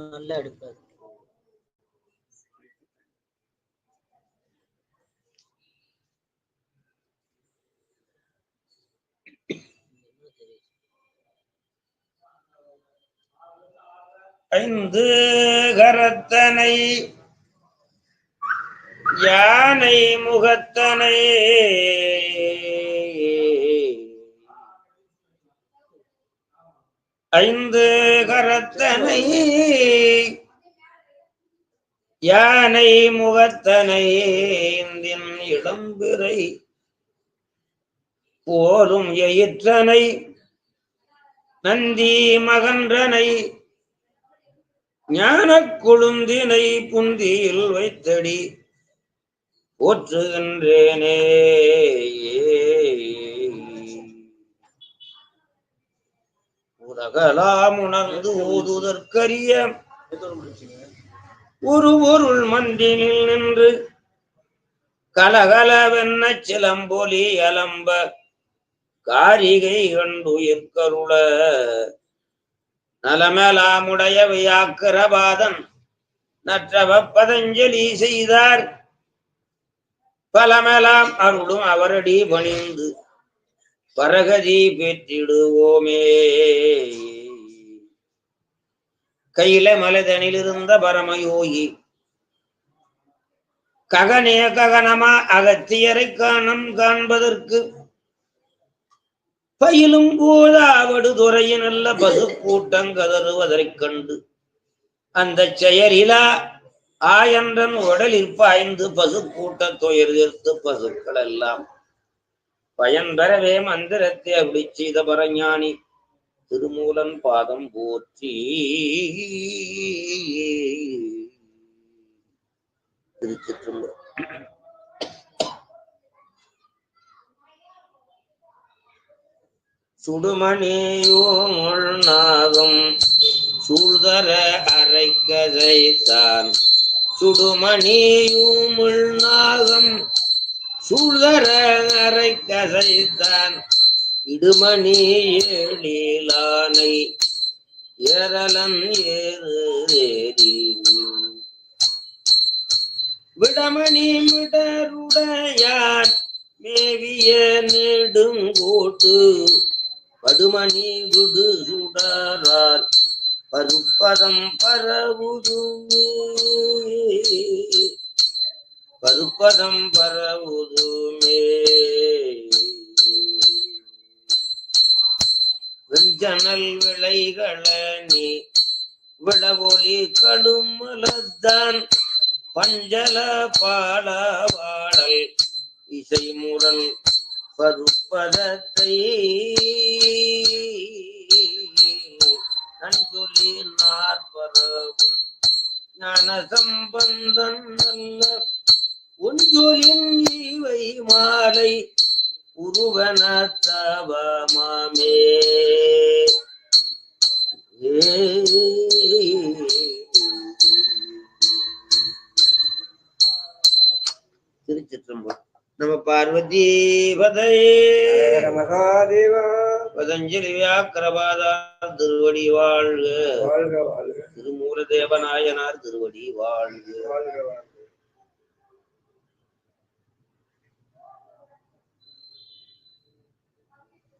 நல்லா எடுக்காது. ஐந்து கரத்தனை யானை முகத்தனை. ஐந்து கரத்தனை யானை முகத்தனை இந்தின் இளம்பிறை போரும் எயிற்றனை நந்தி மகன்றனை ஞான கொழுந்தினை புந்தியில் வைத்தடி போற்றுகின்றேனே உலகலாம் உணர்ந்து ஓதுதற்கரிய ஒரு பொருள் மந்தினில் நின்று கலகலவென்ன சிலம்பொலி அலம்ப காரிகை கண்டுயிர்கருள நலமலாமுடைய வியாக்கிரபாதன் நற்றவ பதஞ்சலி செய்தார். பலமெலாம் அருளும் அவரடி பணிந்து பரகதி பெற்றிடுவோமே. கையில மலதனில் இருந்த பரமயோகி ககனே ககனமா அகத்தியரை காணம் காண்பதற்கு பயிலும் போதாவடு துறையின் நல்ல பசு கூட்டம் கதறுவதைக் கண்டு அந்த செயலிலா ஆயன்றன் உடலில் பாய்ந்து பசு கூட்ட துயர் பசுக்கள் எல்லாம் பயன் பெறவே மந்திரத்தை அப்படி செய்த பரஞானி. திருமூலன் பாதம் போற்றி. திருச்சிற்றம்பலம். சுடுமணியும் உள்நாகம் சூழ்தர அரைக்கதைத்தான் சுடுமணியும் உள்நாகம் சூழ்தர கசைத்தான். இடுமணி எழிலானை ஏரலன் ஏறு ஏறி விடமணி மிடருடையான் மேவிய நெடுங்கோட்டு. படுமணி விடு சுடரால் பருப்பதம் பரவுது பருப்பதம் பரவுதுமே. வெஞ்சனல் விளைகள நீ விடவொலி கடுமலத்தான் பஞ்சல பாட பாடல் இசை முரல் பருப்பதத்தை. நன்சொலி நாற்பரவும் ஞான சம்பந்தன் நல்ல ஒன்றொலின் இவை மாலை உருவன தவமாமே திருச்சிற்றம்பலம். நம பார்வதி மகாதேவா. பதஞ்சலி வியாக்கிரபாதா திருவடி வாழ்க. வாழ்க வாழ்க. திருமூல தேவநாயனார் திருவடி வாழ்க. வாழ்க வாழ்க.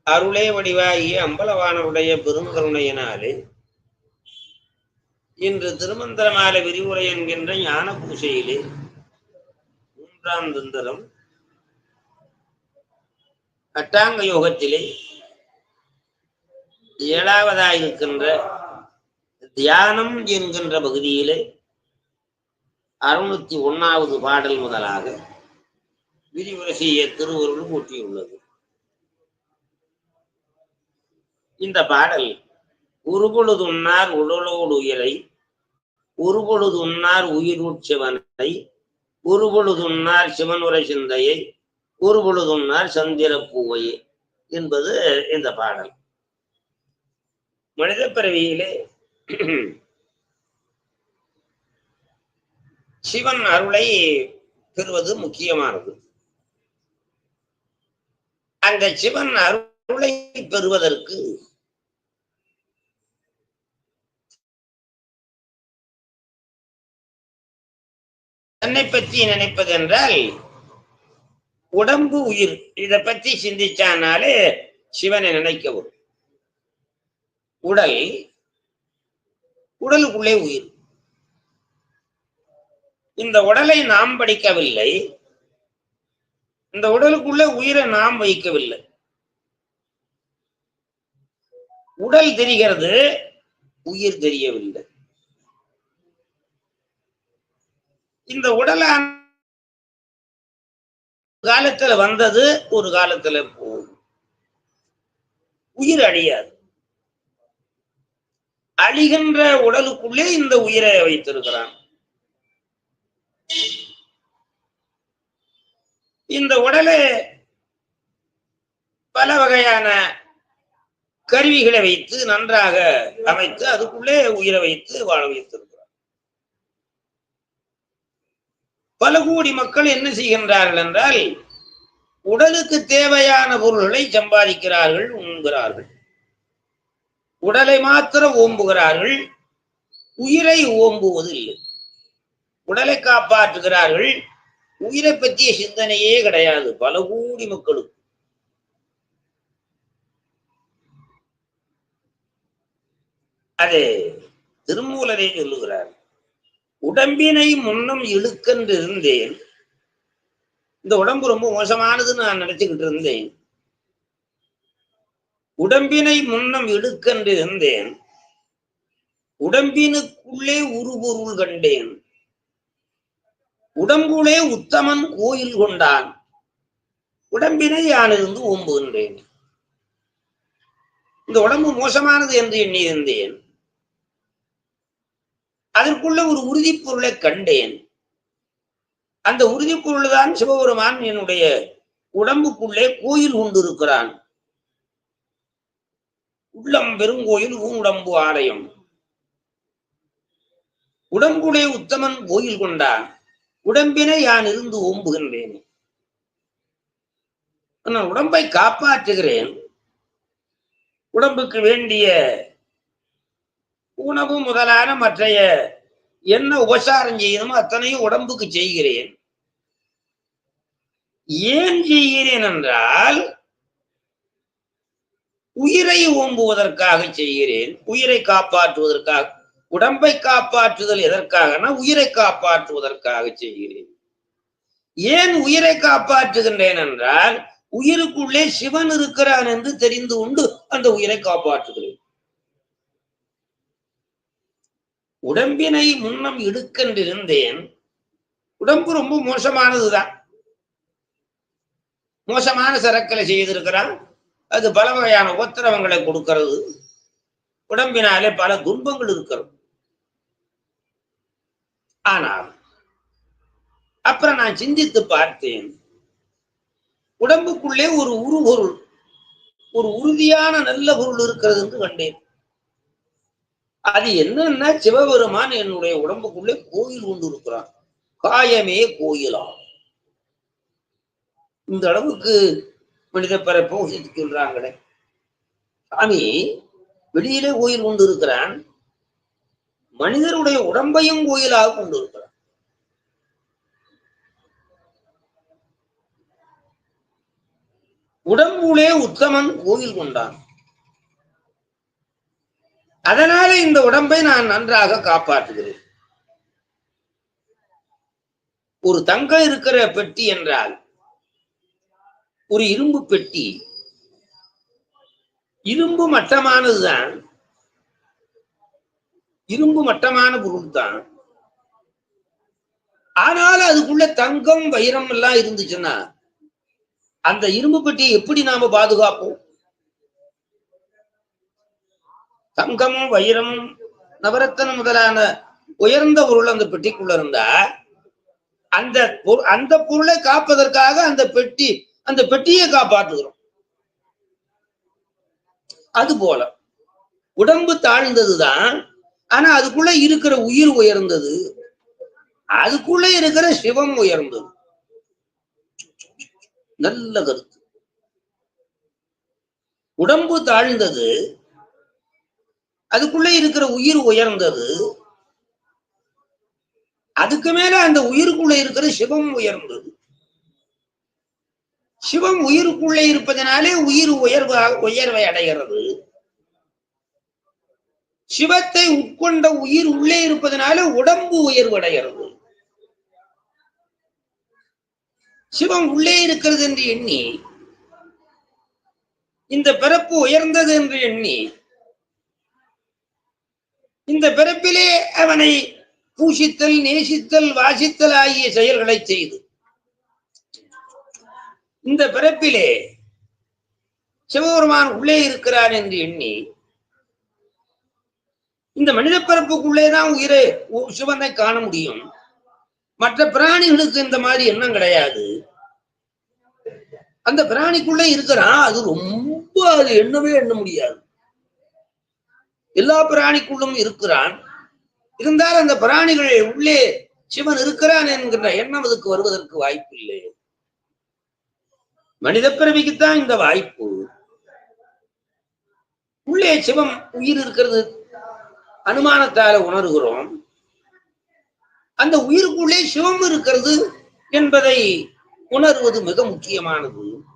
அருளே வடிவாகிய அம்பலவானருடைய பெருங்கருணையினாலே இன்று திருமந்திரமால விரிவுரை என்கின்ற ஞான பூசையிலே மூன்றாம் தந்திரம் அட்டாங்க யோகத்திலே ஏழாவதாயிருக்கின்ற தியானம் என்கின்ற பகுதியிலே அறுநூத்தி ஒன்னாவது பாடல் முதலாக விரிவுரை செய்ய திருவருள் கூட்டியுள்ளது இந்த பாடல் ஒரு பொழுது உடலோடு உயிரை ஒரு பொழுது உயிரூட் சிவனை ஒரு பொழுது உண்ணார் சிந்தையை ஒரு சந்திர பூவை என்பது இந்த பாடல். மனித பிறவியிலே சிவன் அருளை பெறுவது முக்கியமானது. அந்த சிவன் அருளை பெறுவதற்கு தன்னை பற்றி நினைப்பது என்றால் உடம்பு உயிர் இதை பற்றி சிந்திச்சானாலே சிவனை நினைக்கவும் உடல் உடலுக்குள்ளே உயிர். இந்த உடலை நாம் படிக்கவில்லை. இந்த உடலுக்குள்ளே உயிரை நாம் வைக்கவில்லை. உடல் தெரிகிறது உயிர் தெரியவில்லை. இந்த உடலான காலத்துல வந்தது ஒரு காலத்துல போகும். உயிர் அழியாது. அழிகின்ற உடலுக்குள்ளே இந்த உயிரை வைத்திருக்கிறான். இந்த உடலை பல வகையான கருவிகளை வைத்து நன்றாக அமைத்து அதுக்குள்ளே உயிரை வைத்து வாழ வைத்திருக்கிறான். பல கோடி மக்கள் என்ன செய்கின்றார்கள் என்றால் உடலுக்கு தேவையான பொருள்களை சம்பாதிக்கிறார்கள் உண்கிறார்கள். உடலை மாத்திரம் ஓம்புகிறார்கள் உயிரை ஓம்புவது இல்லை உடலை காப்பாற்றுகிறார்கள் உயிரை பற்றிய சிந்தனையே கிடையாது பல கோடி மக்களுக்கு. அது திருமூலரே சொல்லுகிறார்கள் உடம்பினை முன்னம் இழுக்கென்று இருந்தேன் இந்த உடம்பு ரொம்ப மோசமானதுன்னு நான் நினைச்சுக்கிட்டு இருந்தேன். உடம்பினை முன்னம் இழுக்கென்று இருந்தேன் உடம்பினுக்குள்ளே உருபொருள் கண்டேன். உடம்புலே உத்தமன் கோயில் கொண்டான். உடம்பினை யானிருந்து ஓம்புகின்றேன். இந்த உடம்பு மோசமானது என்று எண்ணியிருந்தேன். அதற்குள்ள ஒரு உறுதிப்பொருளை கண்டேன். அந்த உறுதி பொருள் தான் சிவபெருமான் என்னுடைய உடம்புக்குள்ளே கோயில் கொண்டிருக்கிறான். உள்ளம் பெருங்கோயில் உடம்பு ஆலயம். உடம்புடைய உத்தமன் கோயில் கொண்டான் உடம்பினை யான் இருந்து ஓம்புகின்றேன். நான் உடம்பை காப்பாற்றுகிறேன். உடம்புக்கு வேண்டிய உணவு முதலான மற்றைய என்ன உபசாரம் செய்யணுமோ அத்தனையும் உடம்புக்கு செய்கிறேன். ஏன் செய்கிறேன் என்றால் உயிரை ஓம்புவதற்காக செய்கிறேன். உயிரை காப்பாற்றுவதற்காக உடம்பை காப்பாற்றுதல் எதற்காகனா உயிரை காப்பாற்றுவதற்காக செய்கிறேன். ஏன் உயிரை காப்பாற்றுகின்றேன் என்றால் உயிருக்குள்ளே சிவன் இருக்கிறான் என்று தெரிந்து கொண்டு அந்த உயிரை காப்பாற்றுகிறேன். உடம்பினை முன்னம் இடுக்கென்றிருந்தேன். உடம்பு ரொம்ப மோசமானதுதான். மோசமான சரக்களை செய்திருக்கிறான் அது பல வகையான உத்தரவங்களை கொடுக்கிறது. உடம்பினாலே பல துன்பங்கள் இருக்கிறது. ஆனால் அப்புறம் நான் சிந்தித்து பார்த்தேன். உடம்புக்குள்ளே ஒரு உருபொருள் ஒரு உறுதியான நல்ல பொருள் இருக்கிறது என்று கண்டேன். அது என்னன்னா சிவபெருமான் என்னுடைய உடம்புக்குள்ளே கோயில் கொண்டு இருக்கிறான். காயமே கோயிலா இந்த அளவுக்கு மனித பிறப்பை சொல்றாங்களே சாமி வெளியிலே கோயில் கொண்டு இருக்கிறான். மனிதருடைய உடம்பையும் கோயிலாக கொண்டு இருக்கிறான். உடம்புலே உத்தமன் கோயில் கொண்டான். அதனால இந்த உடம்பை நான் நன்றாக காப்பாற்றுகிறேன். ஒரு தங்கம் இருக்கிற பெட்டி என்றால் ஒரு இரும்பு பெட்டி. இரும்பு மட்டமானதுதான். இரும்பு மட்டமான பொருள் தான் ஆனாலும் அதுக்குள்ள தங்கம் வைரம் எல்லாம் இருந்துச்சுன்னா அந்த இரும்பு பெட்டியை எப்படி நாம பாதுகாப்போம்? தங்கமும் வைரமும் நவரத்தனம் முதலான உயர்ந்த பொருள் அந்த பெட்டிக்குள்ள இருந்தா அந்த அந்த பொருளை காப்பதற்காக அந்த பெட்டி அந்த பெட்டியை காப்பாற்றுகிறோம். அது போல உடம்பு தாழ்ந்ததுதான் ஆனா அதுக்குள்ள இருக்கிற உயிர் உயர்ந்தது. அதுக்குள்ள இருக்கிற சிவம் உயர்ந்தது. நல்ல கருத்து. உடம்பு தாழ்ந்தது அதுக்குள்ள இருக்கிற உயிர் உயர்ந்தது. அதுக்கு மேல அந்த உயிருக்குள்ள இருக்கிற சிவம் உயர்ந்தது. சிவம் உயிருக்குள்ளே இருப்பதனாலே உயிர் உயர்வு உயர்வை அடைகிறது. சிவத்தை உட்கொண்ட உயிர் உள்ளே இருப்பதனால உடம்பு உயர்வு அடைகிறது. சிவம் உள்ளே இருக்கிறது என்று எண்ணி இந்த பிறப்பு உயர்ந்தது என்று எண்ணி இந்த பிறப்பிலே அவனை பூஷித்தல் நேசித்தல் வாசித்தல் ஆகிய செயல்களை செய்து. இந்த பிறப்பிலே சிவபெருமான் உள்ளே இருக்கிறான் என்று எண்ணி இந்த மனித பிறப்புக்குள்ளேதான் உயிரை உ- சிவனை காண முடியும். மற்ற பிராணிகளுக்கு இந்த மாதிரி எண்ணம் கிடையாது. அந்த பிராணிக்குள்ளே இருக்கிறான் அது ரொம்ப அது எண்ணவே எண்ண முடியாது. எல்லா பிராணிக்குள்ளும் இருக்கிறான். இருந்தால் அந்த பிராணிகள் உள்ளே சிவன் இருக்கிறான் என்கின்ற எண்ணம் அதுக்கு வருவதற்கு வாய்ப்பில்லை. மனித பிறவிக்குத்தான் இந்த வாய்ப்பு. உள்ளே சிவம் உயிர் இருக்கிறது அனுமானத்தால உணர்கிறோம். அந்த உயிருக்குள்ளே சிவம் இருக்கிறது என்பதை உணர்வது மிக முக்கியமானது.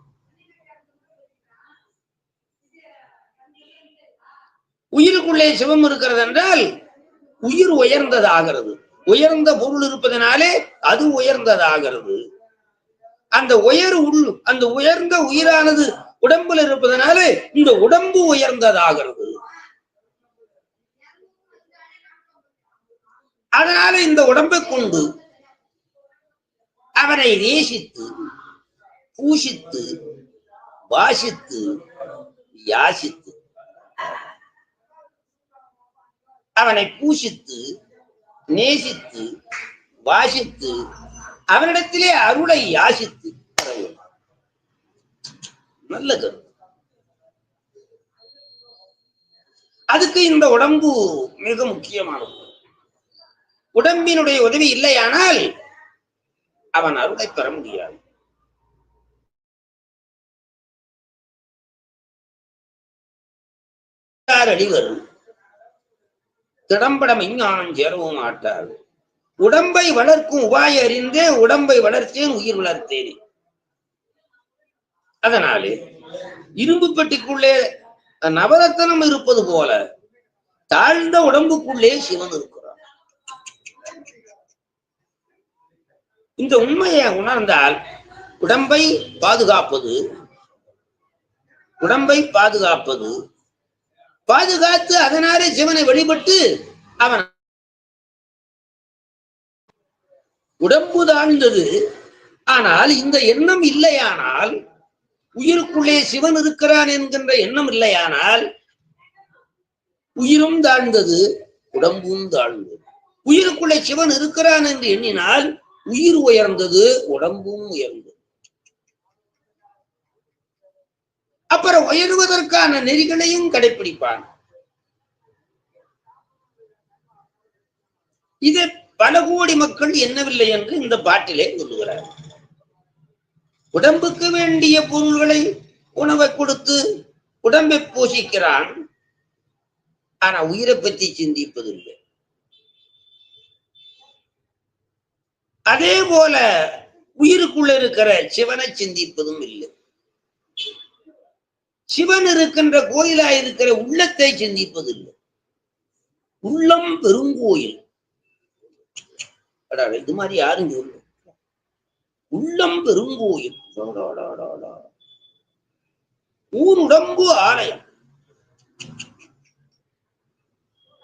உயிருக்குள்ளே சிவம் இருக்கிறது என்றால் உயிர் உயர்ந்ததாகிறது. உயர்ந்த பொருள் இருப்பதனாலே அது உயர்ந்ததாகிறது. அந்த உயர் உள் அந்த உயர்ந்த உயிரானது உடம்புல இருப்பதனாலே இந்த உடம்பு உயர்ந்ததாகிறது. அதனால இந்த உடம்பை கொண்டு அவனை நேசித்து பூஷித்து வாசித்து யாசித்து அவனை பூஷித்து நேசித்து வாசித்து அவனிடத்திலே அருளை யாசித்து நல்ல கருத்து அதுக்கு இந்த உடம்பு மிக முக்கியமானது. உடம்பினுடைய உதவி இல்லையானால் அவன் அருளை பெற முடியாது. அடிவர் திடம்பட மெஞ்ஞானம் சேரவும் மாட்டார் உடம்பை வளர்க்கும் உபாய அறிந்தே உடம்பை வளர்த்தேன் உயிர் வளர்த்தேன். அதனாலே இரும்பு பெட்டிக்குள்ளே நவரத்தனம் இருப்பது போல தாழ்ந்த உடம்புக்குள்ளே சிவன் இருக்கிறான். இந்த உண்மையை உணர்ந்தால் உடம்பை பாதுகாப்பது உடம்பை பாதுகாப்பது பாதுகாத்து அதனாலே சிவனை வழிபட்டு அவன் உடம்பு தாழ்ந்தது. ஆனால் இந்த எண்ணம் இல்லையானால் உயிருக்குள்ளே சிவன் இருக்கிறான் என்கின்ற எண்ணம் இல்லையானால் உயிரும் தாழ்ந்தது உடம்பும் தாழ்ந்தது. உயிருக்குள்ளே சிவன் இருக்கிறான் என்று எண்ணினால் உயிர் உயர்ந்தது உடம்பும் உயர்ந்தது. அப்புறம் உயர்வதற்கான நெறிகளையும் கடைபிடிப்பான் இது பல கோடி மக்கள் என்னவில்லை என்று இந்த பாட்டிலே சொல்லுகிறார். உடம்புக்கு வேண்டிய பொருள்களை உணவை கொடுத்து உடம்பை போஷிக்கிறான். ஆனா உயிரை பற்றி சிந்திப்பதில்லை. அதே போல உயிருக்குள்ள இருக்கிற சிவனை சிந்திப்பதும் இல்லை. சிவன் இருக்கின்ற கோயிலா இருக்கிற உள்ளத்தை சிந்திப்பதில்லை. உள்ளம் பெருங்கோயில் இது மாதிரி யாரும் சொல்லு உள்ளம் பெருங்கோயில் அடாடாடாடா. உடம்பு ஆலயம்.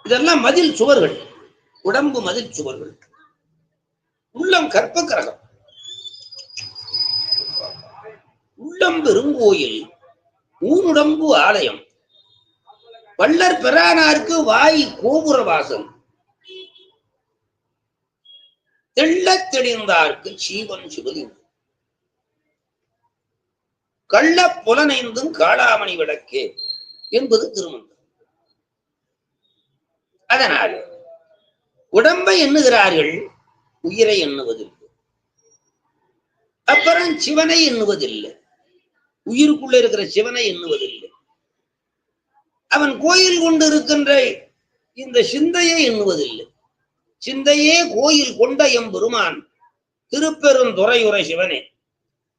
இதெல்லாம் மதில் சுவர்கள். உடம்பு மதில் சுவர்கள். உள்ளம் கற்ப கிரகம் உள்ளம் பெருங்கோயில் ஊனுடம்பு ஆலயம். பல்லர் பிரானாருக்கு வாய் கோபுர வாசம். தெள்ள தெளிந்தார்க்கு சீவன் சிவலிங்கம் கள்ள புலனைந்தும் காளாமணி விளக்கே என்பது திருமந்திரம். அதனால் உடம்பை எண்ணுகிறார்கள் உயிரை எண்ணுவதில்லை. அப்புறம் சிவனை எண்ணுவதில்லை. உயிருக்குள்ள இருக்கிற சிவனை எண்ணுவதில்லை. அவன் கோயில் கொண்டு இருக்கின்ற இந்த சிந்தையை எண்ணுவதில்லை. சிந்தையே கோயில் கொண்ட எம்பெருமான் திருப்பெருந்துறையுரை சிவனே.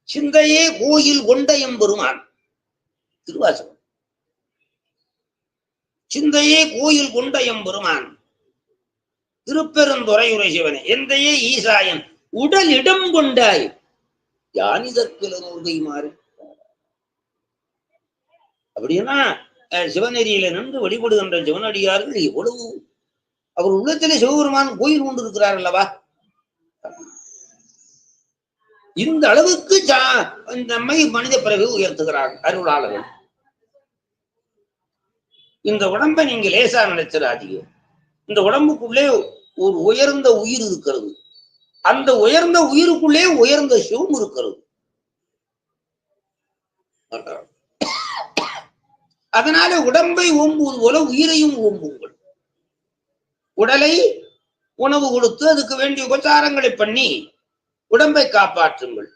சிந்தையே கோயில் கொண்ட எம்பெருமான் திருவாசகம். சிந்தையே கோயில் கொண்ட எம்பெருமான் திருப்பெருந்துறையுரை சிவனே. எந்தையே ஈசாயன் உடல் இடம் கொண்டாய். யானிதற்குல நூல்கை மாறு? அப்படின்னா சிவநெறியில நின்று வழிபடுகின்ற சிவனடியார்கள் எவ்வளவு அவர் உள்ளத்திலே சிவபெருமான் கோயில் கொண்டு இருக்கிறார் அல்லவா? இந்த அளவுக்கு நம்மை மனித பிறகு உயர்த்துகிறார் அருளாளர்கள். இந்த உடம்பை நீங்க லேசா நினைச்சிடாதீங்க. இந்த உடம்புக்குள்ளே ஒரு உயர்ந்த உயிர் இருக்கிறது. அந்த உயர்ந்த உயிருக்குள்ளே உயர்ந்த சிவம் இருக்கிறது. அதனால உடம்பை ஓம்புவது போல உயிரையும் ஓம்புங்கள். உடலை உணவு கொடுத்து அதுக்கு வேண்டிய உபச்சாரங்களை பண்ணி உடம்பை காப்பாற்றுங்கள்.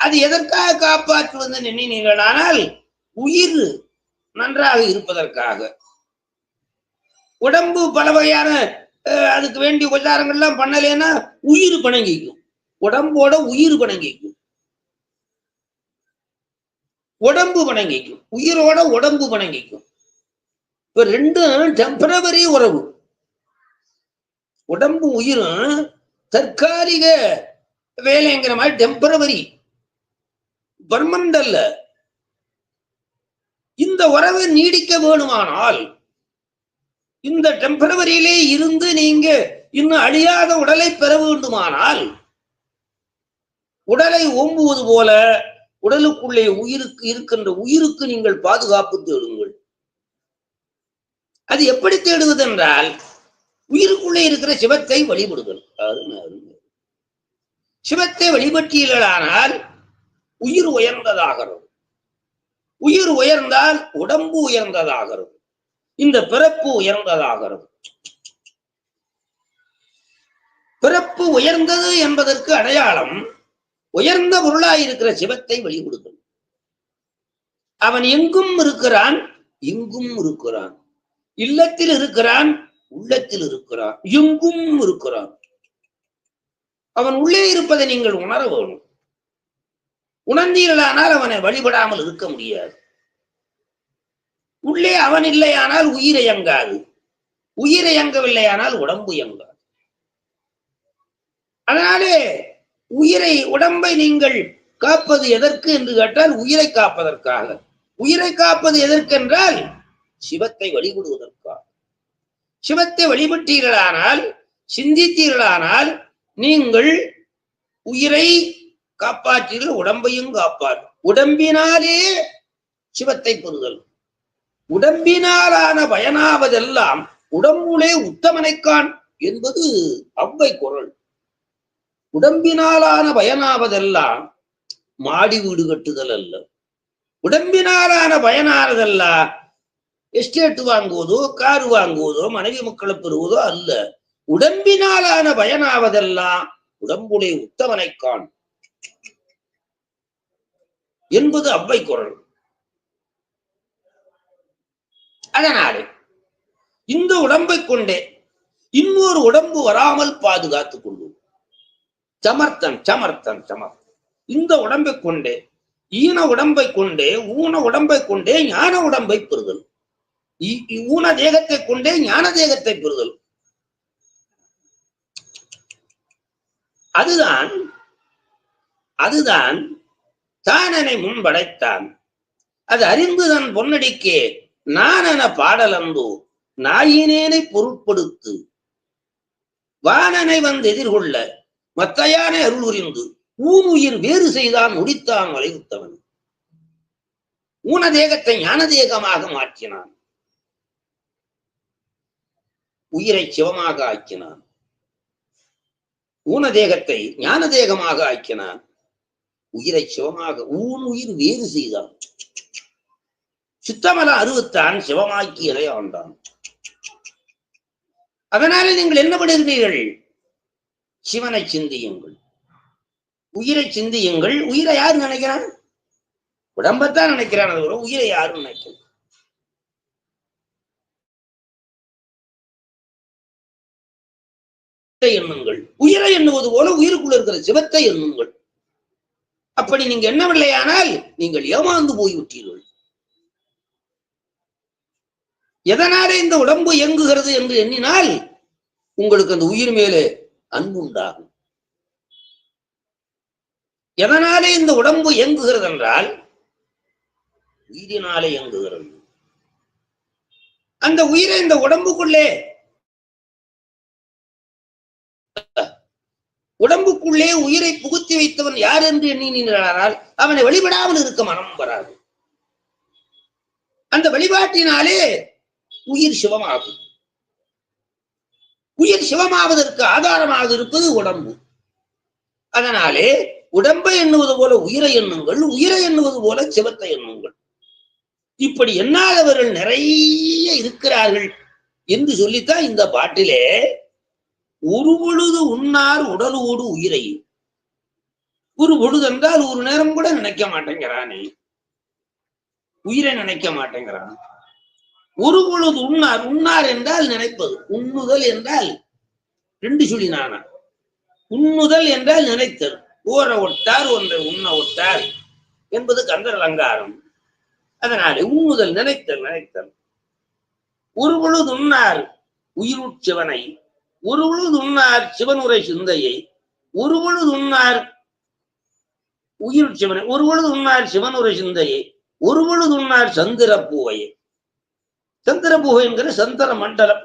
அது எதற்காக காப்பாற்றுவது ஆனால் உயிர் நன்றாக இருப்பதற்காக. உடம்பு பல வகையான அதுக்கு வேண்டிய உபச்சாரங்கள் எல்லாம் பண்ணலைன்னா உயிர் பணங்கிக்கும் உடம்போட உயிர் பணங்கிக்கும் உடம்பு வணங்கிக்கும். உயிரோட உடம்பு வணங்கிக்கும். இப்ப ரெண்டும் டெம்பரவரி உறவு. உடம்பு உயிரும் தற்காலிக வேலைங்கிற மாதிரி டெம்பரவரி. பர்மனண்ட் அல்ல இந்த உறவு நீடிக்க வேணுமானால் இந்த டெம்பரவரியிலே இருந்து நீங்க இன்னும் அழியாத உடலை பெற வேண்டுமானால் உடலை ஓம்புவது போல உடலுக்குள்ளே உயிருக்கு இருக்கின்ற உயிருக்கு நீங்கள் பாதுகாப்பு தேடுங்கள். அது எப்படி தேடுவது என்றால் உயிருக்குள்ளே இருக்கிற சிவத்தை வழிபடுதல் சிவத்தை வழிபட்டீர்களானால் உயிர் உயர்ந்ததாகிறது. உயிர் உயர்ந்தால் உடம்பு உயர்ந்ததாகிறது. இந்த பிறப்பு உயர்ந்ததாகிறது. பிறப்பு உயர்ந்தது என்பதற்கு அடையாளம் உயர்ந்த பொருளாயிருக்கிற சிவத்தை வழிபடுதல் அவன் எங்கும் இருக்கிறான் எங்கும் இருக்கிறான். இல்லத்தில் இருக்கிறான் உள்ளத்தில் இருக்கிறான். எங்கும் இருக்கிறான். அவன் உள்ளே இருப்பதை நீங்கள் உணர வேணும். உணர்ந்தீர்களானால் அவனை வழிபடாமல் இருக்க முடியாது. உள்ளே அவன் இல்லையானால் உயிரை இயங்காது. உயிரை இயங்கவில்லையானால் உடம்பு இயங்காது. அதனாலே உயிரை உடம்பை நீங்கள் காப்பது எதற்கு என்று கேட்டால் உயிரை காப்பதற்காக. உயிரை காப்பது எதற்கென்றால் சிவத்தை வழிபடுவதற்காக. சிவத்தை வழிபட்டீர்களானால் சிந்தித்தீர்களானால் நீங்கள் உயிரை காப்பாற்றீர்கள் உடம்பையும் காப்பாற்று உடம்பினாலே சிவத்தை பெறுதல். உடம்பினாலான பயனாவதெல்லாம் உடம்புலே உத்தமனைக்கான் என்பது அவ்வை குரல். உடம்பினாலான பயனாவதெல்லாம் மாடி வீடு கட்டுதல் அல்ல. உடம்பினாலான பயனானதெல்லாம் எஸ்டேட் வாங்குவதோ கார் வாங்குவதோ மனைவி மக்களை பெறுவதோ அல்ல. உடம்பினாலான பயனாவதெல்லாம் உடம்புடைய உத்தவனை காண். என்பது அவ்வை குரல். அதனாலே இந்த உடம்பை கொண்டே இன்னொரு உடம்பு வராமல் பாதுகாத்துக் கொள்வோம். சமர்த்தன் சமர்த்தன் சமர்த்தன். இந்த உடம்பை கொண்டே ஈன உடம்பை கொண்டே ஊன உடம்பை கொண்டே ஞான உடம்பை பெறுதல். இ- ஊன தேகத்தை கொண்டே ஞான தேகத்தை பெறுதல். அதுதான் அதுதான் தானனை முன்படைத்தான். அது அறிந்து தன் பொன்னடிக்கே நான் என பாடலந்து நாயினேனை பொருட்படுத்து. வானனை வந்து எதிர்கொள்ள மத்தையான அருள் புரிந்து ஊனுயிர் வேறு செய்தான் முடித்தான் வளைவுத்தவன். ஊன தேகத்தை ஞான தேகமாக மாற்றினான். உயிரை சிவமாக ஆக்கினான். ஊன தேகத்தை ஞான தேகமாக ஆக்கினான். உயிரை சிவமாக ஊன் உயிர் வேறு செய்தான். சித்தமல அருவத்தான் சிவமாக்கி இறையாண்டான். அதனால நீங்கள் என்ன பண்ணுகிறீர்கள் சிவனை சிந்தியுங்கள். உயிரை சிந்தியுங்கள். உயிரை யார் நினைக்கிறான் உடம்பத்தான் நினைக்கிறான் அது உயிரை யாரும் நினைக்கல. எண்ணுங்கள். உயிரை எண்ணுவது போல உயிருக்குள்ள இருக்கிற சிவத்தை எண்ணுங்கள். அப்படி நீங்க எண்ணவில்லையானால் நீங்கள் ஏமாந்து போய்விட்டீர்கள். எதனாலே இந்த உடம்பு இயங்குகிறது என்று எண்ணினால் உங்களுக்கு அந்த உயிர் மேலே அன்பு உண்டாகும் எதனாலே இந்த உடம்பு இயங்குகிறது என்றால் உயிரினாலே இயங்குகிறது. அந்த உயிரை இந்த உடம்புக்குள்ளே. உடம்புக்குள்ளே உயிரை புகுத்தி வைத்தவன் யார் என்று எண்ணினாரால் அவனை வழிபடாமல் இருக்க மனம் வராது. அந்த வழிபாட்டினாலே உயிர் சிவமாகும். உயிர் சிவமாவதற்கு ஆதாரமாக இருப்பது உடம்பு. அதனாலே உடம்பை எண்ணுவது போல உயிரை எண்ணுங்கள் உயிரை எண்ணுவது போல சிவத்தை எண்ணுங்கள். இப்படி எண்ணாதவர்கள் நிறைய இருக்கிறார்கள் என்று சொல்லித்தான் இந்த பாட்டிலே ஒரு பொழுது உண்ணார் உடலோடு உயிரை. ஒரு பொழுது என்றால் ஒரு நேரம் கூட நினைக்க மாட்டேங்கிறானே. உயிரை நினைக்க மாட்டேங்கிறான். ஒரு பொழுது உண்ணார் உண்ணார் என்றால் நினைப்பது. உண்ணுதல் என்றால் ரெண்டு சொல்லி நானா உண்ணுதல் என்றால் நினைத்தல். ஓர ஒட்டார் ஒன்றை உண்ண ஒட்டார் என்பது கந்தர் அலங்காரம். அதனாலே உண்ணுதல் நினைத்தல் நினைத்தல். ஒரு பொழுது உண்ணார் உயிருட்சிவனை ஒரு பொழுது உண்ணார் சிவனுரை சிந்தையை. ஒரு பொழுது உண்ணார் உயிர் சிவனை. ஒரு பொழுது உண்ணார் சிவனுரை சிந்தையை. ஒரு பொழுது உண்ணார் சந்திர பூவையை சந்திரபூகைங்கிற சந்திர மண்டலம்.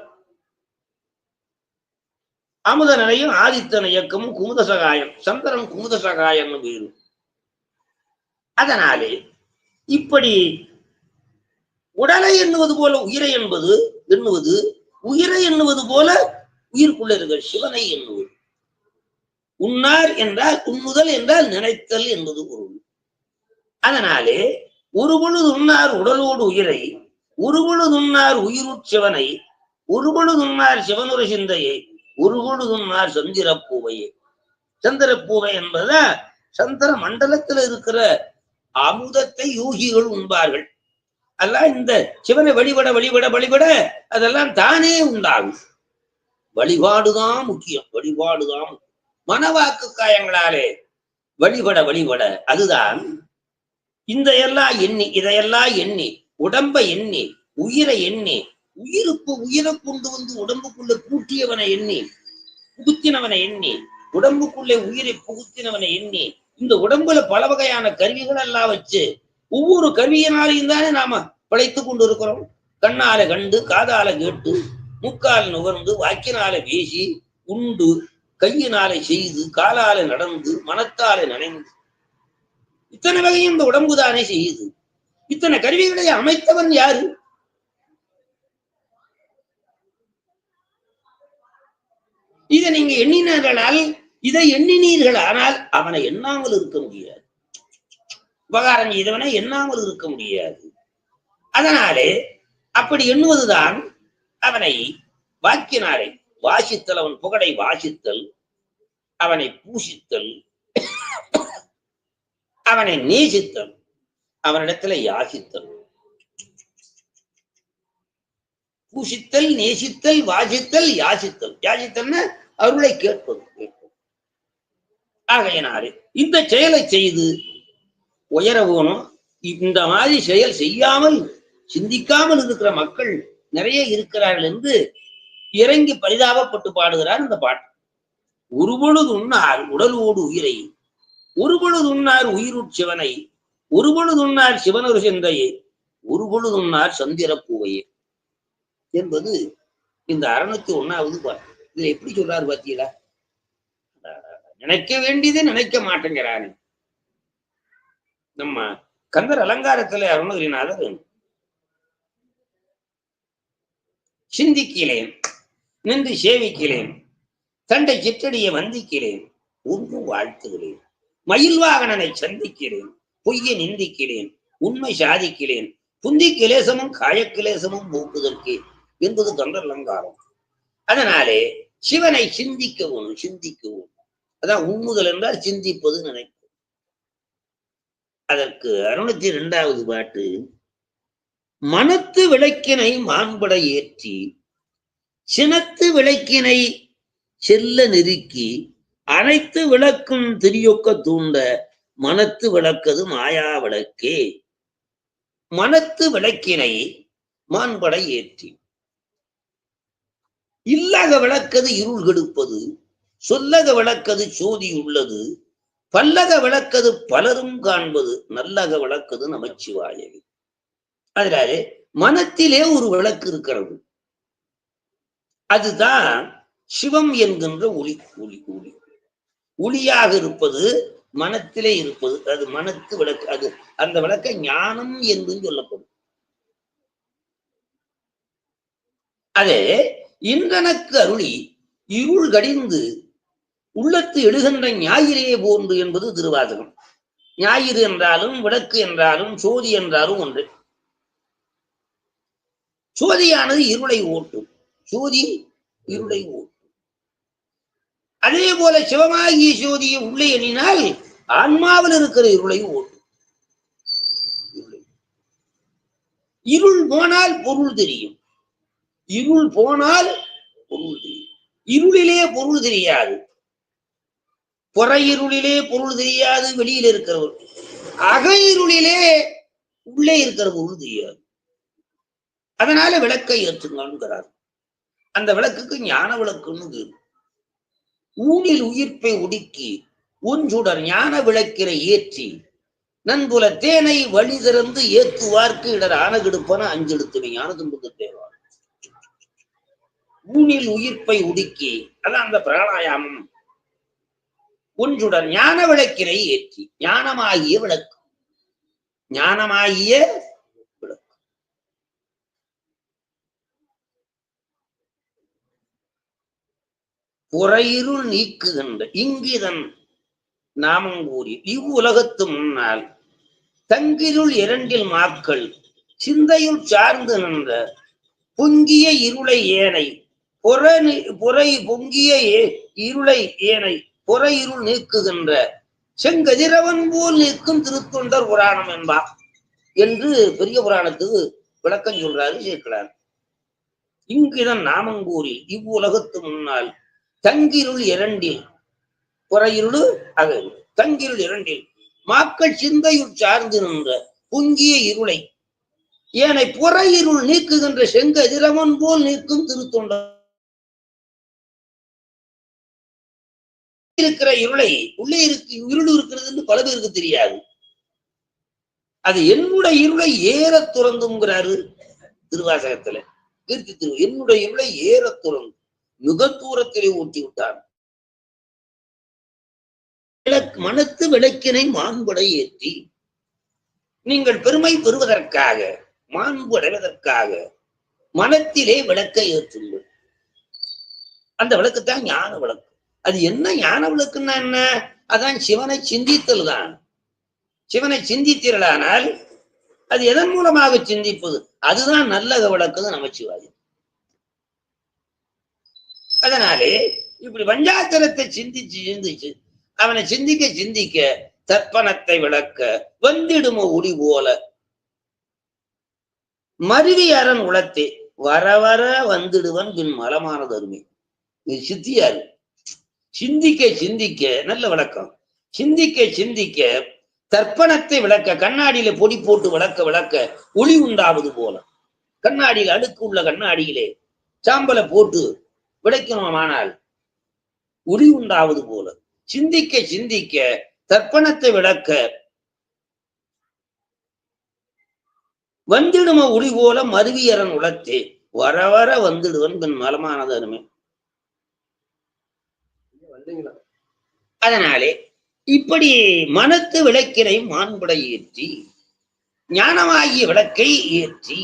அமுத நிலையம் ஆதித்தன இயக்கமும் குமுத சகாயம் சந்திரன் குமுத சகாயம் பேரு. அதனாலே இப்படி உடலை எண்ணுவது போல உயிரை என்பது எண்ணுவது உயிரை எண்ணுவது போல உயிர்க்குள்ள இருக்கிற சிவனை எண்ணுவது. உண்ணார் என்றால் உண்ணுதல் என்றால் நினைத்தல் என்பது பொருள். அதனாலே ஒரு பொழுது உண்ணார் உடலோடு உயிரை ஒரு துன்னார் உண்ணார் உயிருட் சிவனை ஒரு பொழுது சிந்தையை ஒரு பொழுது உண்ணார் சந்திரப்பூவையை. சந்திரப்பூவை என்பத சந்திர மண்டலத்துல இருக்கிற அமுதத்தை யோகிகள் உண்பார்கள். அதெல்லாம் இந்த சிவனை வழிபட வழிபட வழிபட அதெல்லாம் தானே உண்டாகும். வழிபாடுதான் முக்கியம் வழிபாடுதான் மனவாக்கு காயங்களாலே வழிபட வழிபட அதுதான் இந்த எல்லாம் எண்ணி இதையெல்லாம் எண்ணி உடம்ப எண்ணி உயிரை எண்ணி உயிருக்கு உயிரை கொண்டு வந்து உடம்புக்குள்ள கூட்டியவனை எண்ணி புகுத்தினவனை எண்ணி உடம்புக்குள்ளே உயிரை புகுத்தினவனை எண்ணி இந்த உடம்புல பல வகையான கருவிகள் எல்லாம் வச்சு ஒவ்வொரு கருவியினாலையும் தானே நாம பிழைத்துக் கொண்டு இருக்கிறோம் கண்ணால கண்டு காதால கேட்டு முக்கால் நுகர்ந்து வாக்கினால பேசி உண்டு கையினால செய்து காலால நடந்து மனத்தால நனைந்து. இத்தனை வகையும் இந்த உடம்பு தானே செய்யுது. இத்தனை கருவிகளை அமைத்தவன் யாரு? இதை நீங்க எண்ணினீர்களால் இதை எண்ணினீர்கள் ஆனால் அவனை எண்ணாமல் இருக்க முடியாது. உபகாரம் செய்தவனை எண்ணாமல் இருக்க முடியாது. அதனாலே அப்படி எண்ணுவதுதான் அவனை வாக்கினாரை வாசித்தல் அவன் புகழை வாசித்தல் அவனை பூசித்தல் அவனை நேசித்தல். அவனிடத்துல யாசித்தல் பூசித்தல் நேசித்தல் வாசித்தல் யாசித்தல். யாசித்தல்னா அருளை கேட்பது கேட்பது. ஆகையினாலே இந்த செயலை செய்து உயர போகணும். இந்த மாதிரி செயல் செய்யாமல் சிந்திக்காமல் இருக்கிற மக்கள் நிறைய இருக்கிறார்கள் என்று இறங்கி பரிதாபப்பட்டு பாடுகிறார் இந்த பாட்டு. ஒரு பொழுது உண்ணார் உடலோடு உயிரை ஒரு பொழுது உண்ணார் உயிருட் சிவனை ஒரு பொழுதுன்னார் சிவனொரு சிந்தையை ஒரு பொழுதுன்னார் சந்திர பூவையே என்பது இந்த அறுநூத்தி ஒண்ணாவது பாட்டு. இதுல எப்படி சொல்றாரு பாத்தீங்களா? நினைக்க வேண்டியதை நினைக்க மாட்டேங்கிறாரு. நம்ம கந்தர் அலங்காரத்துல அருணகிரிநாதர் சிந்திக்கிறேன் நின்று சேவிக்கிறேன் தண்டை சிற்றடியை வந்திக்கிறேன் உண்டு வாழ்த்துகிறேன் மயில் வாகனனை சந்திக்கிறேன் பொய்யை நிந்திக்கிறேன் உண்மை சாதிக்கிறேன் புந்தி கிளேசமும் காயக்கிளேசமும் மூக்குதற்கு என்பது கந்தர் அலங்காரம். அதனாலே சிவனை சிந்திக்கவும் சிந்திக்கவும். அதான் உண்முதல் என்றால் சிந்திப்பது நினைப்பு அதற்கு அறுநூத்தி இரண்டாவது பாட்டு மனத்து விளக்கினை மாண்பட ஏற்றி சினத்து விளக்கினை செல்ல நெருக்கி அனைத்து விளக்கும் திரியொக்க தூண்ட மனத்து விளக்கது மாயா விளக்கே. மனத்து விளக்கினை மான்படை ஏற்றி. இல்லக விளக்கது இருள் கெடுப்பது சொல்லக விளக்கது சோதி உள்ளது பல்லக விளக்கது பலரும் காண்பது நல்லக விளக்கது நமச்சிவாயவே அதனால மனத்திலே ஒரு விளக்கு இருக்கிறது. அதுதான் சிவம் என்கின்ற ஒளி ஒளி ஒளி. ஒளியாக இருப்பது மனத்திலே இருப்பது அது மனத்து விளக்கு அது அந்த விளக்க ஞானம் என்று சொல்லப்படும். அதே இன்றனக்கு அருளி இருள் கடிந்து உள்ளத்து எழுகின்ற ஞாயிறே போன்று என்பது திருவாசகம். ஞாயிறு என்றாலும் விளக்கு என்றாலும் சோதி என்றாலும் ஒன்று. சோதியானது இருளை ஓட்டும். சோதி இருளை ஓட்டும். அதே போல சிவமாகிய சோதியை உள்ளே எண்ணினால் ஆன்மாவில் இருக்கிற இருளை ஓட்டும். இருள் போனால் பொருள் தெரியும். இருள் போனால் பொருள் தெரியும். இருளிலே பொருள் தெரியாது. புற இருளிலே பொருள் தெரியாது வெளியில இருக்கிறவர். அக இருளிலே உள்ளே இருக்கிற பொருள் தெரியாது. அதனால விளக்கை ஏற்றுங்கிறார் அந்த விளக்குக்கு ஞான விளக்குன்னு ஊனில் உயிர்ப்பை ஒடுக்கி உஞ்சுடர் ஞான விளக்கினை ஏற்றி நன்புல தேனை வழி திறந்து ஏத்துவார்க்கு இடர் ஆனகெடுப்பன அஞ்செடுத்துமை ஞானதும்புக்கு தேவார். ஊனில் உயிர்ப்பை உடுக்கி அதான் அந்த பிராணாயாமம். ஒன்றுடன் ஞான விளக்கினை ஏற்றி ஞானமாகிய விளக்கு. ஞானமாகிய புறையிருள் நீக்குகின்ற இங்கிதன் நாமங்கூறி இவ்வுலகத்து முன்னால் தங்கிருள் இரண்டில் மாக்கள் சிந்தையுள் சார்ந்து நின்ற பொங்கிய இருளை ஏனை புற பொறை பொங்கிய ஏ- இருளை ஏனை புற இருள் நீக்குகின்ற செங்கதிரவன் போல் நிற்கும் திருத்தொண்டர் புராணம் என்பார் என்று பெரிய புராணத்துக்கு விளக்கம் சொல்றாரு சேர்க்கிறார் இங்கிதன் நாமங்கூறி இவ்வுலகத்து முன்னால் தங்கிருள் இரண்டில். புறையிருள் அகல் தங்கிருள் இரண்டில். மாக்கள் சிந்தையுள் சார்ந்து நின்ற புங்கிய இருளை. ஏனை புறையிருள் இருள் நீக்குகின்ற செங்கதிரவன் போல் நிற்கும் திருத்தொண்ட இருக்கிற இருளை உள்ளே இருக்கு இருள் இருக்கிறதுன்னு பல பேருக்கு தெரியாது. அது என்னுடைய இருளை ஏற துறந்துங்கிறாரு திருவாசகத்துல. கீர்த்தி திரு என்னுடைய இருளை ஏற துறந்து. மிக தூரத்திலே ஊட்டி விட்டார் விளக்கு மனத்து விளக்கினை மாண்புடை ஏற்றி நீங்கள் பெருமை பெறுவதற்காக மாண்பு அடைவதற்காக மனத்திலே விளக்கை ஏற்றுங்கள். அந்த விளக்குத்தான் ஞான விளக்கு. அது என்ன ஞான விளக்குன்னா என்ன? அதான் சிவனை சிந்தித்தல் தான் சிவனை சிந்தித்தீர்களானால் அது எதன் மூலமாக சிந்திப்பது? அதுதான் நல்ல விளக்குது நமச்சிவாயம் அதனாலே இப்படி பஞ்சாத்திரத்தை சிந்திச்சு சிந்திச்சு அவனை சிந்திக்க சிந்திக்க தர்ப்பணத்தை விளக்க வந்திடுமோ ஒளி போல. மருவி அரண் உளத்தே வர வர வந்துடுவன் பின் மலமானது அருமை இது சித்தியாரு. சிந்திக்க சிந்திக்க நல்ல விளக்கம். சிந்திக்க சிந்திக்க தர்ப்பணத்தை விளக்க கண்ணாடியில பொடி போட்டு விளக்க விளக்க ஒளி உண்டாவது போல. கண்ணாடியில் அடுக்கு உள்ள கண்ணாடியிலே சாம்பலை போட்டு விளக்கணுமானால் ஒளி உண்டாவது போல. சிந்திக்க சிந்திக்க தர்ப்பணத்தை விளக்க வந்திடும ஒளி போல மருவியரன் உளத்தே. வர வர வந்துடுவன் பின் மலமானது அருமை. அதனாலே இப்படி மனத்து விளக்கினை மாண்புடை ஏற்றி ஞானமாகிய விளக்கை ஏற்றி